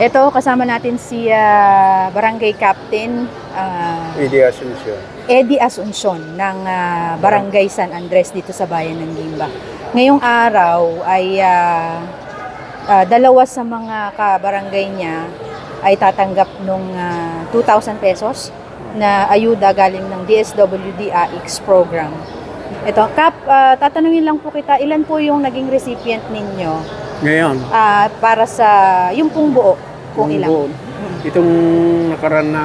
Ito, kasama natin si ah, Barangay Captain ah, Idi Asuncion. Eddie Asuncion ng ah, Barangay San Andres dito sa bayan ng Gimba. Ngayong araw ay ah, ah, dalawa sa mga kabarangay niya ay tatanggap nung ah, 2,000 pesos na ayuda galing ng DSWD AX program. Ito, Kap, ah, tatanungin lang po kita, ilan po yung naging recipient ninyo Ngayon, ah, para sa yung pong buo? Kung yung ilan? buo, itong nakaraan na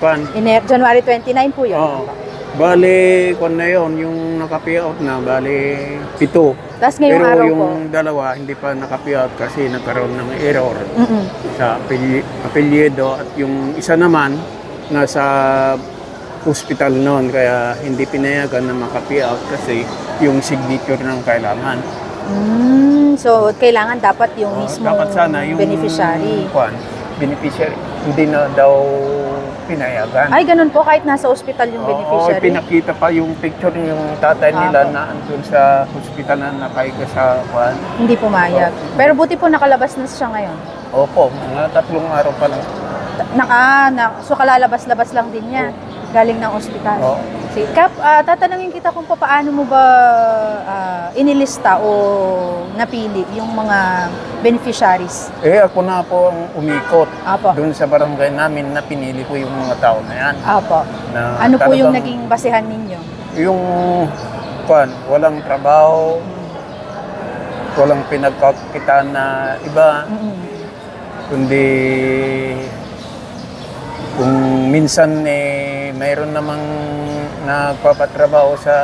kwan, Iner- January 29 po yun. Oo. bali, kwan na yun, yung nakapayout na, bali, pito. Tapos ngayong Pero araw yung po. dalawa, hindi pa nakapayout kasi nagkaroon ng error Mm-mm. sa apelyido at yung isa naman, nasa hospital noon kaya hindi pinayagan na makapayout kasi yung signature ng kailangan. Mm, so, kailangan dapat yung Oo, mismo dapat sana yung beneficiary. Kwan, beneficiary hindi na daw pinayagan. Ay, ganun po, kahit nasa ospital yung Oo, beneficiary. pinakita pa yung picture yung tatay nila Apo. na andun sa hospital na nakaiga sa kwan. Hindi pumayag. Pero buti po nakalabas na siya ngayon. Opo, mga tatlong araw pa lang. Naka, na, so kalalabas-labas lang din niya. Galing ng ospital. Oo. Si Kap, ah, tatanungin kita kung paano mo ba ah, inilista o napili yung mga beneficiaries. Eh ako na po ang umikot Apo. doon sa barangay namin na pinili ko yung mga tao na yan. Apo. Na Ano po yung naging basehan ninyo? Yung kwan, walang trabaho, walang pinagkakitaan na iba, Mm-mm. kundi kung minsan eh mayroon namang nagpapatrabaho sa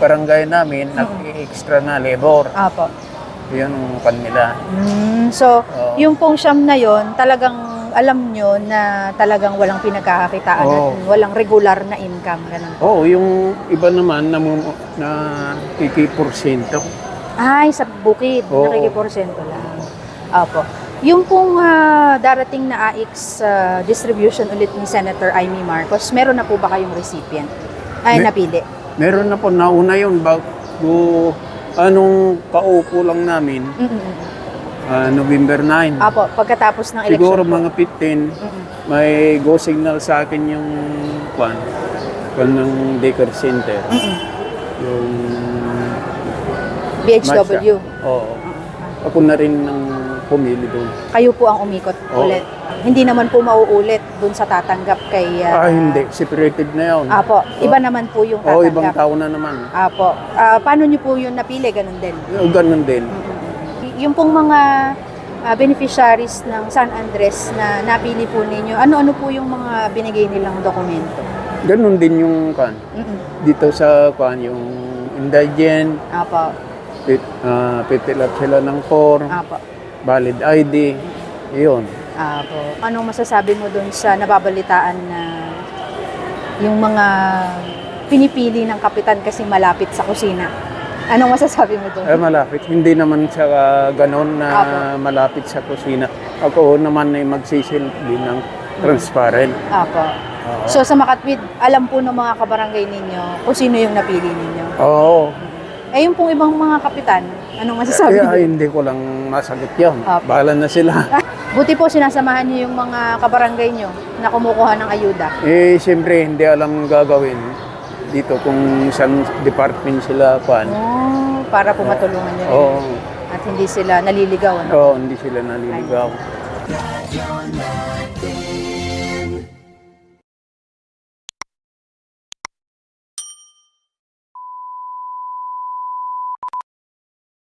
barangay namin, nag-extra na labor. Apo. Yun ang kanila. Mm, so, Oo. yung pong siyam na yon talagang alam nyo na talagang walang pinagkakakitaan at Oo. walang regular na income. Ganun. Oo, yung iba naman na, na ikiporsyento. Ay, sa bukid, Oo. nakikiporsyento lang. Apo. Yung pong ah, darating na AX ah, distribution ulit ni Senator Amy Marcos, meron na po ba kayong recipient? Ay, Me- napili. Meron na po, nauna yun bago anong paupo lang namin, Mm-mm. ah, November 9. Apo, pagkatapos ng election Siguro po. mga 15, Mm-mm. may go signal sa akin yung kwan, kwan ng daycare center. Mm-mm. Yung BHW. Oo. Ako na rin nang pumili doon. Kayo po ang umikot Oo. ulit. Hindi naman po mauulit dun sa tatanggap kay... ah, Ah, hindi. Separated na yun. Apo, iba naman po yung Oo, ibang tatanggap. tao na naman. Apo. Ah, paano niyo po yun napili? Ganun din. O, ganun din. Y- Yung pong mga ah, beneficiaries ng San Andres na napili po ninyo, ano-ano po yung mga binigay nilang dokumento? Ganun din yung kwan. Mm-mm. Dito sa kwan, yung indigent, Apo. pit, uh, pitilap sila ng form, Apo. Valid ID, yun. Apo. Anong masasabi mo dun sa nababalitaan na yung mga pinipili ng kapitan kasi malapit sa kusina? Anong masasabi mo dun? Eh, malapit. Hindi naman siya ah, ganon na Apo. malapit sa kusina. Ako naman ay magsisilbi ng transparent. Apo. Oo. So sa Makatwid, alam po ng mga kabarangay ninyo kung sino yung napili ninyo. Oo. Eh yung pong ibang mga kapitan, anong masasabi niyo? ay, hindi ko lang masagot yun. Apo. Bahala na sila. Buti po sinasamahan niyo yung mga kabarangay niyo na kumukuha ng ayuda. eh, siyempre, hindi alam gagawin dito kung saan department sila kwan. Oh, para po matulungan niyo. Oo. At hindi sila naliligaw. Ano? Oo, hindi sila naliligaw.